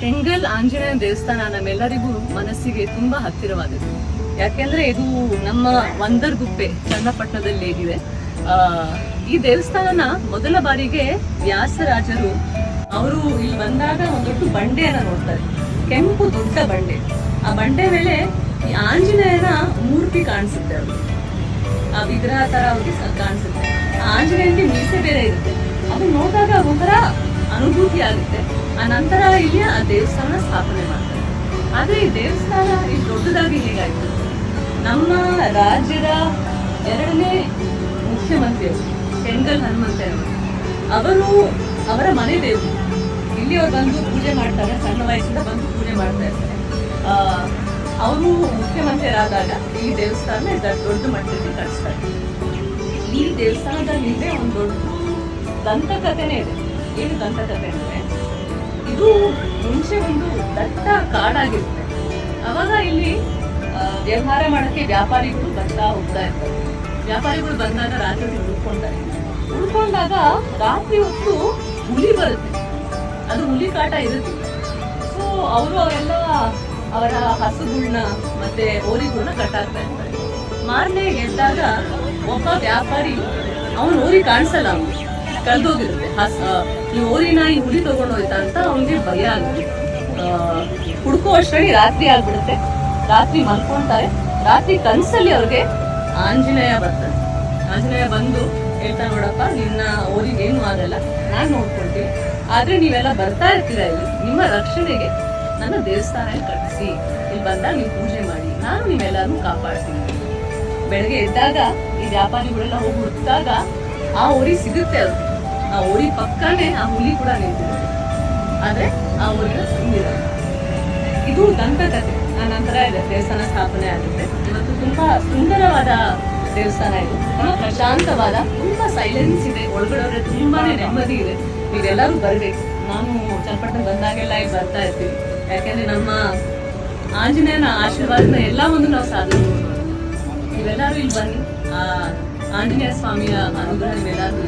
ಕೆಂಗಲ್ ಆಂಜನೇಯ ದೇವಸ್ಥಾನ ನಮ್ಮೆಲ್ಲರಿಗೂ ಮನಸ್ಸಿಗೆ ತುಂಬಾ ಹತ್ತಿರವಾದದ್ದು. ಯಾಕೆಂದ್ರೆ ಇದು ನಮ್ಮ ಒಂದರ್ಗುಪ್ಪೆ ಚನ್ನಪಟ್ಟಣದಲ್ಲಿ ಇದೆ ಈ ದೇವಸ್ಥಾನನ ಮೊದಲ ಬಾರಿಗೆ ವ್ಯಾಸರಾಜರು ಅವರು ಇಲ್ಲಿ ಬಂದಾಗ ಒಂದು ದೊಡ್ಡ ಬಂಡೆಯನ್ನ ನೋಡ್ತಾರೆ. ಕೆಂಪು ದೊಡ್ಡ ಬಂಡೆ. ಆ ಬಂಡೆ ಮೇಲೆ ಈ ಆಂಜನೇಯನ ಮೂರ್ತಿ ಕಾಣಿಸುತ್ತೆ ಅವರು ಆ ವಿಗ್ರಹ ತರ ಅವ್ರಿಗೆ ಕಾಣಿಸುತ್ತೆ. ಆ ಆಂಜನೇಯನಿಗೆ ಮೀಸೆ ಬೇರೆ ಇರುತ್ತೆ. ಅದು ನೋಡಿದಾಗ ಒಂಥರ ಅನುಭೂತಿ ಆಗುತ್ತೆ. ಆ ನಂತರ ಇಲ್ಲಿ ಆ ದೇವಸ್ಥಾನ ಸ್ಥಾಪನೆ ಮಾಡ್ತಾರೆ. ಆದ್ರೆ ಈ ದೇವಸ್ಥಾನ ಈ ದೊಡ್ಡದಾಗಿ ಹೇಗಾಯ್ತು? ನಮ್ಮ ರಾಜ್ಯದ ಎರಡನೇ ಮುಖ್ಯಮಂತ್ರಿಯವರು ಕೆಂಗಲ್ ಹನುಮಂತೆ ಅವರು, ಅವರ ಮನೆ ದೇವರು. ಇಲ್ಲಿ ಅವ್ರು ಬಂದು ಪೂಜೆ ಮಾಡ್ತಾರೆ, ಸಣ್ಣ ವಯಸ್ಸಿಂದ ಬಂದು ಪೂಜೆ ಮಾಡ್ತಾ ಇರ್ತಾರೆ. ಅವರು ಮುಖ್ಯಮಂತ್ರಿಯರಾದಾಗ ಈ ದೇವಸ್ಥಾನ ದೊಡ್ಡ ಮಟ್ಟದಲ್ಲಿ ಕಟ್ಸ್ತಾರೆ ಈ ದೇವಸ್ಥಾನದ ಹಿಂದೆ ಒಂದು ದೊಡ್ಡ ದಂತಕಥೆನೇ ಇದೆ. ಏನು ದಂತಕಥೆ ಅಂದ್ರೆ ಇದು ಮುಂಚೆ ಒಂದು ದಟ್ಟ ಕಾಡಾಗಿರುತ್ತೆ. ಅವಾಗ ಇಲ್ಲಿ ವ್ಯವಹಾರ ಮಾಡೋಕ್ಕೆ ವ್ಯಾಪಾರಿಗಳು ಬರ್ತಾ ಹೋಗ್ತಾ ಇರ್ತಾರೆ. ವ್ಯಾಪಾರಿಗಳು ಬಂದಾಗ ರಾತ್ರಿ ಉಳ್ಕೊಂತಾರೆ. ಉಳ್ಕೊಂಡಾಗ ರಾತ್ರಿ ಹೊತ್ತು ಹುಲಿ ಬರುತ್ತೆ. ಅದು ಹುಲಿ ಕಾಟ ಇರುತ್ತೆ. ಸೊ ಅವರು ಅವರೆಲ್ಲ ಅವರ ಹಸುಗಳನ್ನ ಮತ್ತೆ ಓರಿಗಳನ್ನ ಕಟ್ಟಾಕ್ತಾ ಇರ್ತಾರೆ. ಮಾರನೇ ಗೆದ್ದಾಗ ಒಬ್ಬ ವ್ಯಾಪಾರಿ, ಅವನು ಓರಿ ಕಾಣಿಸಲ್ಲ ಅವ್ನಿಗೆ ಆ, ಈ ಓರಿ ನಾಯಿ ಹುಲಿ ತಗೊಂಡೋಯ್ತಾ ಅಂತ ಅವನಿಗೆ ಭಯ ಆಗುತ್ತೆ. ಹುಡ್ಕೋ ಅಷ್ಟರಲ್ಲಿ ರಾತ್ರಿ ಆಗ್ಬಿಡುತ್ತೆ. ರಾತ್ರಿ ಮಲ್ಕೊಂತಾರೆ ರಾತ್ರಿ ಕನಸಲ್ಲಿ ಅವ್ರಿಗೆ ಆಂಜನೇಯ ಬರ್ತಾರೆ ಆಂಜನೇಯ ಬಂದು ಹೇಳ್ತಾ ನೋಡಪ್ಪ ನಿನ್ನ ಓರಿಗೆ ಏನು ಆಗಲ್ಲ ನಾನು ನೋಡ್ಕೊಳ್ತೀನಿ. ಆದ್ರೆ ನೀವೆಲ್ಲ ಬರ್ತಾ ಇರ್ತೀರ ಇಲ್ಲಿ. ನಿಮ್ಮ ರಕ್ಷಣೆಗೆ ನನ್ನ ದೇವಸ್ಥಾನ ಕಟ್ಟಿಸಿ ಇಲ್ಲಿ ಬಂದಾಗ ನೀವು ಪೂಜೆ ಮಾಡಿ. ನಾನು ನೀವೆಲ್ಲರೂ ಕಾಪಾಡ್ತೀನಿ. ಬೆಳಗ್ಗೆ ಎದ್ದಾಗ ಈ ವ್ಯಾಪಾರಿಗಳೆಲ್ಲ ಹೋಗಿ ಹುಡುಕಿದಾಗ ಆ ಊರಿಗೆ ಸಿಗುತ್ತೆ ಅದು. ಆ ಓರಿ ಪಕ್ಕನೇ ಆ ಹುಲಿ ಕೂಡ ನಿಂತಿದೆ. ಆದ್ರೆ ಆ ಊರಿನ ತುಂಬಿರಲ್ಲ ಇದು ದಂತಕಥೆ. ಆ ನಂತರ ಇದೆ ದೇವಸ್ಥಾನ ಸ್ಥಾಪನೆ ಆಗುತ್ತೆ. ಇವತ್ತು ತುಂಬಾ ಸುಂದರವಾದ ದೇವಸ್ಥಾನ ಇದು. ತುಂಬಾ ಪ್ರಶಾಂತವಾದ, ತುಂಬಾ ಸೈಲೆನ್ಸ್ ಇದೆ. ಒಳಗಡೆ ತುಂಬಾನೇ ನೆಮ್ಮದಿ ಇದೆ. ನೀವೆಲ್ಲರೂ ಬರ್ಬೇಕು. ನಾನು ಚನ್ನಪಟ್ಟಣ ಬಂದಾಗೆಲ್ಲ ಇಲ್ಲಿ ಬರ್ತಾ ಇರ್ತೀವಿ ಯಾಕೆಂದ್ರೆ ನಮ್ಮ ಆಂಜನೇಯನ ಆಶೀರ್ವಾದನ ಎಲ್ಲ ಒಂದು ನಾವು ಸಾಧಿಸ್ಬೋದು ನೀವೆಲ್ಲರೂ ಇಲ್ಲಿ ಬನ್ನಿ. ಆ ಆಂಜನೇಯ ಸ್ವಾಮಿಯ ಅನುಗ್ರಹ ನೀವೆಲ್ಲರೂ